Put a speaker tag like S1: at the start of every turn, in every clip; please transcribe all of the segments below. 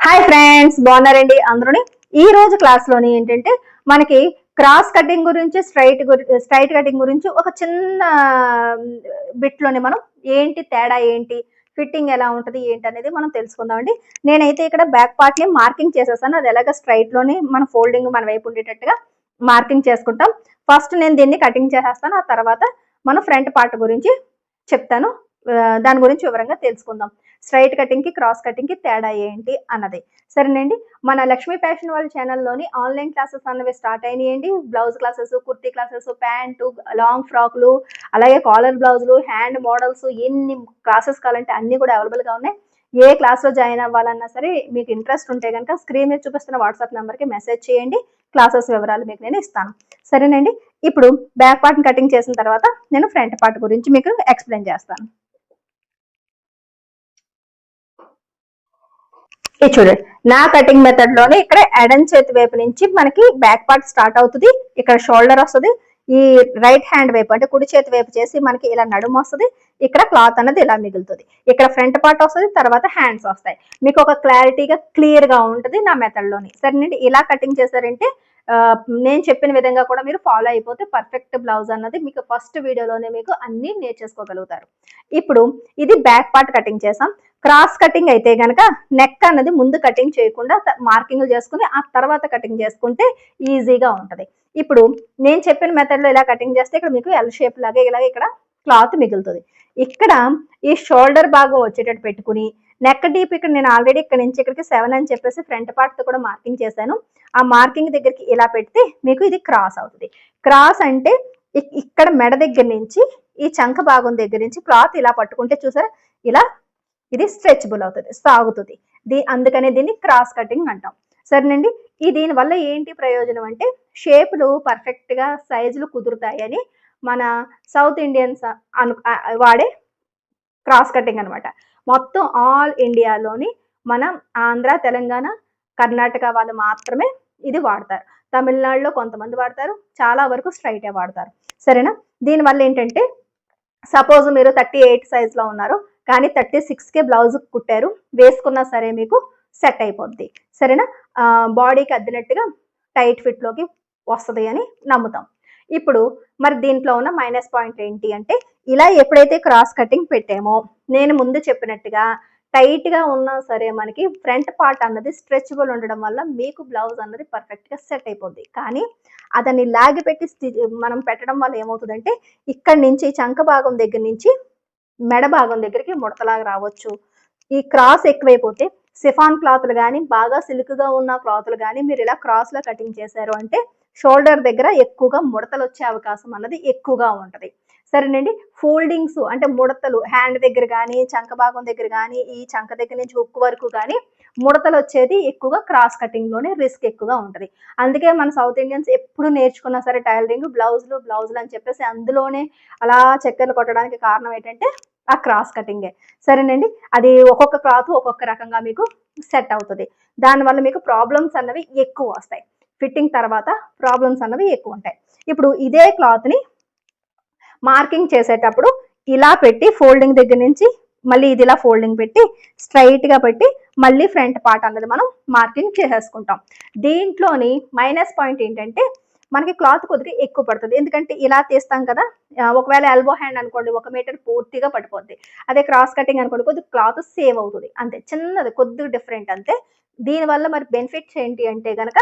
S1: Hi friends బాగున్నారండి అందరూని? ఈ రోజు క్లాస్లోని ఏంటంటే మనకి క్రాస్ కటింగ్ గురించి స్ట్రైట్ స్ట్రైట్ కటింగ్ గురించి ఒక చిన్న బిట్లోని మనం ఏంటి తేడా ఏంటి ఫిట్టింగ్ ఎలా ఉంటది ఏంటి అనేది మనం తెలుసుకుందామండి. నేనైతే ఇక్కడ బ్యాక్ పార్ట్ని మార్కింగ్ చేసేసాను. అది ఎలాగ స్ట్రైట్లోని మన ఫోల్డింగ్ మన వైపు ఉండేటట్టుగా మార్కింగ్ చేసుకుంటాం. ఫస్ట్ నేను దీన్ని కటింగ్ చేసేస్తాను. ఆ తర్వాత మనం ఫ్రంట్ పార్ట్ గురించి చెప్తాను. దాని గురించి వివరంగా తెలుసుకుందాం. స్ట్రైట్ కటింగ్కి క్రాస్ కటింగ్కి తేడా ఏంటి అన్నది. సరేనండి? మన లక్ష్మీ ఫ్యాషన్ వాళ్ళ ఛానల్లోని ఆన్లైన్ క్లాసెస్ అన్నవి స్టార్ట్ అయినాయండి. Blouse classes kurti classes pant long ఫ్రాక్లు అలాగే కాలర్ బ్లౌజులు హ్యాండ్ మోడల్స్ ఎన్ని క్లాసెస్ కావాలంటే అన్నీ కూడా అవైలబుల్గా గా ఉన్నాయి. ఏ క్లాస్లో జాయిన్ అవ్వాలన్నా సరే మీకు ఇంట్రెస్ట్ ఉంటే కనుక స్క్రీన్ మీద చూపిస్తున్న వాట్సాప్ నెంబర్కి మెసేజ్ చేయండి. క్లాసెస్ వివరాలు మీకు నేను ఇస్తాను. సరేనండి? ఇప్పుడు బ్యాక్ పార్ట్ని కటింగ్ చేసిన తర్వాత నేను ఫ్రంట్ పార్ట్ గురించి మీకు ఎక్స్ప్లెయిన్ చేస్తాను. ఇది చూడండి నా కటింగ్ మెథడ్లోనే ఇక్కడ ఎడన్ చేతి వైపు నుంచి మనకి బ్యాక్ పార్ట్ స్టార్ట్ అవుతుంది. ఇక్కడ షోల్డర్ వస్తుంది. ఈ రైట్ హ్యాండ్ వైపు అంటే కుడి చేతి వైపు చేసి మనకి ఇలా నడుము వస్తుంది. ఇక్కడ క్లాత్ అనేది ఇలా మిగులుతుంది. ఇక్కడ ఫ్రంట్ పార్ట్ వస్తుంది తర్వాత హ్యాండ్స్ వస్తాయి. మీకు ఒక క్లారిటీగా క్లియర్గా ఉంటుంది నా మెథడ్లోని. సరేనండి ఇలా కటింగ్ చేశారంటే నేను చెప్పిన విధంగా కూడా మీరు ఫాలో అయిపోతే పర్ఫెక్ట్ బ్లౌజ్ అన్నది మీకు ఫస్ట్ వీడియోలోనే మీకు అన్ని నేర్చేసుకోగలుగుతారు. ఇప్పుడు ఇది బ్యాక్ పార్ట్ కటింగ్ చేసాం. క్రాస్ కటింగ్ అయితే గనక నెక్ అన్నది ముందు కటింగ్ చేయకుండా మార్కింగ్ చేసుకుని ఆ తర్వాత కటింగ్ చేసుకుంటే ఈజీగా ఉంటుంది. ఇప్పుడు నేను చెప్పిన మెథడ్లో ఇలా కటింగ్ చేస్తే ఇక్కడ మీకు ఎల్ షేప్ లాగా ఇలాగే ఇక్కడ క్లాత్ మిగులుతుంది. ఇక్కడ ఈ షోల్డర్ భాగం వచ్చేటట్టు పెట్టుకుని నెక్ డీప్ ఇక్కడ నేను ఆల్రెడీ ఇక్కడ నుంచి ఇక్కడికి సెవెన్ అని చెప్పేసి ఫ్రంట్ పార్ట్తో కూడా మార్కింగ్ చేశాను. ఆ మార్కింగ్ దగ్గరికి ఇలా పెడితే మీకు ఇది క్రాస్ అవుతుంది. క్రాస్ అంటే ఇక్కడ మెడ దగ్గర నుంచి ఈ చంక భాగం దగ్గర నుంచి క్లాత్ ఇలా పట్టుకుంటే చూసారా? ఇలా ఇది స్ట్రెచబుల్ అవుతుంది సాగుతుంది. దీ అందుకనే దీన్ని క్రాస్ కటింగ్ అంటాం. సరేనండి ఈ దీని వల్ల ఏంటి ప్రయోజనం అంటే షేపులు పర్ఫెక్ట్గా సైజులు కుదురుతాయని మన సౌత్ ఇండియన్స్ అను వాడే క్రాస్ కటింగ్ అన్నమాట. మొత్తం ఆల్ ఇండియాలోని మనం ఆంధ్ర తెలంగాణ కర్ణాటక వాళ్ళు మాత్రమే ఇది వాడతారు. తమిళనాడులో కొంతమంది వాడతారు చాలా వరకు స్ట్రైటే వాడతారు. సరేనా? దీనివల్ల ఏంటంటే సపోజ్ మీరు థర్టీ ఎయిట్ సైజ్లో ఉన్నారు కానీ థర్టీ సిక్స్కే బ్లౌజ్ కుట్టారు వేసుకున్నా సరే మీకు సెట్ అయిపోద్ది. సరేనా? బాడీకి అద్దినట్టుగా టైట్ ఫిట్లోకి వస్తుంది అని నమ్ముతాం. ఇప్పుడు మరి దీంట్లో ఉన్న మైనస్ పాయింట్ ఏంటి అంటే ఇలా ఎప్పుడైతే క్రాస్ కటింగ్ పెట్టామో నేను ముందు చెప్పినట్టుగా టైట్గా ఉన్నా సరే మనకి ఫ్రంట్ పార్ట్ అన్నది స్ట్రెచబుల్ ఉండడం వల్ల మీకు బ్లౌజ్ అన్నది పర్ఫెక్ట్గా సెట్ అయిపోద్ది. కానీ అదని లాగి పెట్టి మనం పెట్టడం వల్ల ఏమవుతుందంటే ఇక్కడి నుంచి చంక భాగం దగ్గర నుంచి మెడ భాగం దగ్గరికి ముడతలాగా రావచ్చు. ఈ క్రాస్ ఎక్కువైపోతే సిఫాన్ క్లాత్లు కానీ బాగా సిల్క్గా ఉన్న క్లాత్లు కానీ మీరు ఇలా క్రాస్లో కటింగ్ చేశారు అంటే షోల్డర్ దగ్గర ఎక్కువగా ముడతలు వచ్చే అవకాశం అన్నది ఎక్కువగా ఉంటుంది. సరేనండి. ఫోల్డింగ్స్ అంటే ముడతలు హ్యాండ్ దగ్గర కానీ చంక భాగం దగ్గర కానీ ఈ చంక దగ్గర నుంచి హుక్ వరకు కానీ ముడతలు వచ్చేది ఎక్కువగా క్రాస్ కటింగ్లోనే రిస్క్ ఎక్కువగా ఉంటుంది. అందుకే మన సౌత్ ఇండియన్స్ ఎప్పుడు నేర్చుకున్నా సరే టైలరింగ్ బ్లౌజులు బ్లౌజులు అని చెప్పేసి అందులోనే అలా చక్కెరలు కొట్టడానికి కారణం ఏంటంటే ఆ క్రాస్ కటింగే. సరేనండి. అది ఒక్కొక్క క్లాత్ ఒక్కొక్క రకంగా మీకు సెట్ అవుతుంది. దానివల్ల మీకు ప్రాబ్లమ్స్ అన్నవి ఎక్కువ వస్తాయి. ఫిట్టింగ్ తర్వాత ప్రాబ్లమ్స్ అన్నవి ఎక్కువ ఉంటాయి. ఇప్పుడు ఇదే క్లాత్ని మార్కింగ్ చేసేటప్పుడు ఇలా పెట్టి ఫోల్డింగ్ దగ్గర నుంచి మళ్ళీ ఇది ఇలా ఫోల్డింగ్ పెట్టి స్ట్రైట్గా పెట్టి మళ్ళీ ఫ్రంట్ పార్ట్ అన్నది మనం మార్కింగ్ చేసేసుకుంటాం. దీంట్లోని మైనస్ పాయింట్ ఏంటంటే మనకి క్లాత్ కొద్దిగా ఎక్కువ పడుతుంది. ఎందుకంటే ఇలా తీస్తాం కదా ఒకవేళ ఎల్బో హ్యాండ్ అనుకోండి ఒక మీటర్ పూర్తిగా పడిపోద్ది. అదే క్రాస్ కటింగ్ అనుకోండి కొద్దిగా క్లాత్ సేవ్ అవుతుంది. అంతే చిన్నది కొద్దిగా డిఫరెంట్ అంతే. దీనివల్ల మరి బెనిఫిట్స్ ఏంటి అంటే కనుక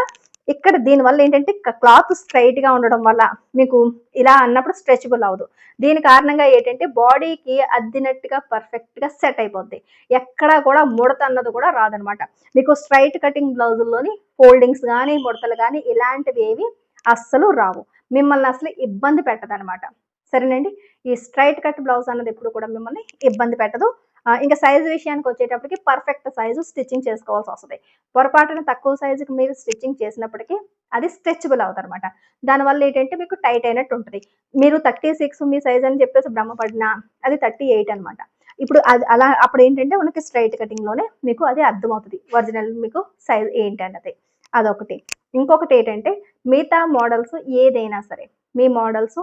S1: ఇక్కడ దీనివల్ల ఏంటంటే క్లాత్ స్ట్రైట్గా ఉండడం వల్ల మీకు ఇలా అన్నప్పుడు స్ట్రెచబుల్ అవ్వదు. దీని కారణంగా ఏంటంటే బాడీకి అద్దినట్టుగా పర్ఫెక్ట్గా సెట్ అయిపోద్ది. ఎక్కడా కూడా ముడత అన్నది కూడా రాదనమాట మీకు స్ట్రైట్ కటింగ్ బ్లౌజుల్లోని ఫోల్డింగ్స్ కానీ ముడతలు కానీ ఇలాంటివి ఏవి అస్సలు రావు. మిమ్మల్ని అసలు ఇబ్బంది పెట్టదనమాట సరేనండి? ఈ స్ట్రైట్ కట్ బ్లౌజ్ అన్నది ఎప్పుడు కూడా మిమ్మల్ని ఇబ్బంది పెట్టదు. ఇంకా సైజు విషయానికి వచ్చేటప్పటికి పర్ఫెక్ట్ సైజు స్టిచ్చింగ్ చేసుకోవాల్సి వస్తుంది. పొరపాటున తక్కువ సైజుకి మీరు స్టిచ్చింగ్ చేసినప్పటికీ అది స్ట్రెచబుల్ అవుతారనమాట దానివల్ల ఏంటంటే మీకు టైట్ అయినట్టు ఉంటుంది. మీరు థర్టీ సిక్స్ మీ సైజ్ అని చెప్పేసి భ్రమపడినా అది థర్టీ ఎయిట్ అనమాట ఇప్పుడు అది అలా అప్పుడు ఏంటంటే మనకి స్ట్రైట్ కటింగ్లోనే మీకు అది అర్థమవుతుంది. ఒరిజినల్ మీకు సైజ్ ఏంటి అన్నది. అదొకటి. ఇంకొకటి ఏంటంటే మిగతా మోడల్స్ ఏదైనా సరే మీ మోడల్స్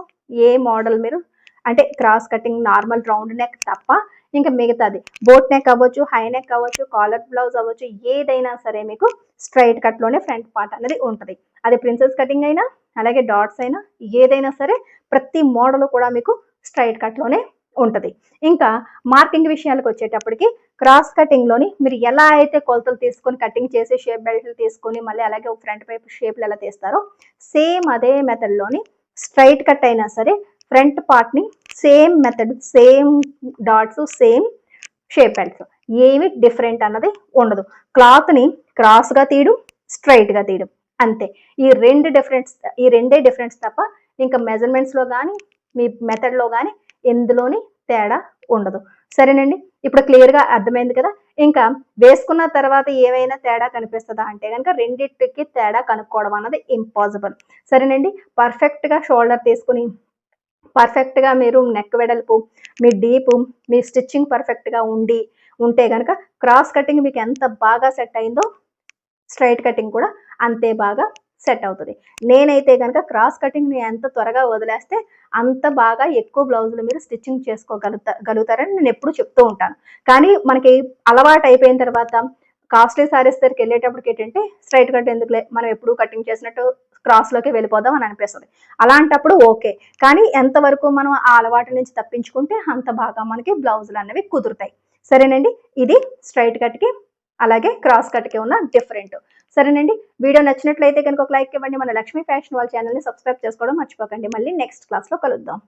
S1: ఏ మోడల్ మీరు అంటే cross cutting normal round neck తప్ప ఇంకా మిగతాది. బోట్ నెక్ అవ్వచ్చు హై నెక్ అవ్వచ్చు కాలర్ బ్లౌజ్ అవ్వచ్చు ఏదైనా సరే మీకు స్ట్రైట్ కట్లోనే ఫ్రంట్ పార్ట్ అనేది ఉంటుంది. అది ప్రిన్సెస్ కటింగ్ అయినా అలాగే డాట్స్ అయినా ఏదైనా సరే ప్రతి మోడల్ కూడా మీకు స్ట్రైట్ కట్లోనే ఉంటుంది. ఇంకా మార్కింగ్ విషయాలకు వచ్చేటప్పటికి క్రాస్ కటింగ్లోని మీరు ఎలా అయితే కొలతలు తీసుకొని కటింగ్ చేసి షేప్ బెల్ట్లు తీసుకొని మళ్ళీ అలాగే ఫ్రంట్ వైపు షేప్లు ఎలా తీస్తారో సేమ్ అదే మెథడ్లోని స్ట్రైట్ కట్ అయినా సరే ఫ్రంట్ పార్ట్ని same method same dots same shape ends ఏమి డిఫరెంట్ అన్నది ఉండదు. క్లాత్ని క్రాస్గా తీయడం స్ట్రైట్గా తీయడం. అంతే. ఈ రెండు డిఫరెన్స్ ఈ రెండే డిఫరెన్స్ తప్ప ఇంకా మెజర్మెంట్స్లో కానీ మీ మెథడ్లో కానీ ఎందులోని తేడా ఉండదు. సరేనండి? ఇప్పుడు క్లియర్గా అర్థమైంది కదా? ఇంకా వేసుకున్న తర్వాత ఏమైనా తేడా కనిపిస్తుందా అంటే కనుక రెండింటికి తేడా కనుక్కోవడం అన్నది ఇంపాసిబుల్ సరేనండి? పర్ఫెక్ట్గా షోల్డర్ తీసుకుని పర్ఫెక్ట్గా మీరు నెక్ వెడల్పు మీ డీపు మీ స్టిచ్చింగ్ పర్ఫెక్ట్గా ఉండి ఉంటే కనుక క్రాస్ కటింగ్ మీకు ఎంత బాగా సెట్ అయిందో స్ట్రైట్ కటింగ్ కూడా అంతే బాగా సెట్ అవుతుంది. నేనైతే కనుక క్రాస్ కటింగ్ని ఎంత త్వరగా వదిలేస్తే అంత బాగా ఎక్కువ బ్లౌజులు మీరు స్టిచ్చింగ్ చేసుకోగలుగుతా గలుగుతారని నేను ఎప్పుడు చెప్తూ ఉంటాను. కానీ మనకి అలవాటు అయిపోయిన తర్వాత కాస్ట్లీ సారీస్ దగ్గరికి వెళ్ళేటప్పటికి ఏంటంటే స్ట్రైట్ కట్ ఎందుకులే? మనం ఎప్పుడు కటింగ్ చేసినట్టు క్రాస్లోకి వెళ్ళిపోదాం అని అనిపిస్తుంది. అలాంటప్పుడు ఓకే. కానీ ఎంతవరకు మనం ఆ అలవాటు నుంచి తప్పించుకుంటే అంత బాగా మనకి బ్లౌజులు అనేవి కుదురుతాయి. సరేనండి? ఇది స్ట్రైట్ కట్కి అలాగే క్రాస్ కట్కి ఉన్న డిఫరెంట్ సరేనండి? వీడియో నచ్చినట్లయితే కనుక ఒక లైక్ ఇవ్వండి. మన లక్ష్మీ ఫ్యాషన్ వాళ్ళ ఛానల్ని సబ్స్క్రైబ్ చేసుకోవడం మర్చిపోకండి. మళ్ళీ నెక్స్ట్ క్లాస్లో కలుద్దాం.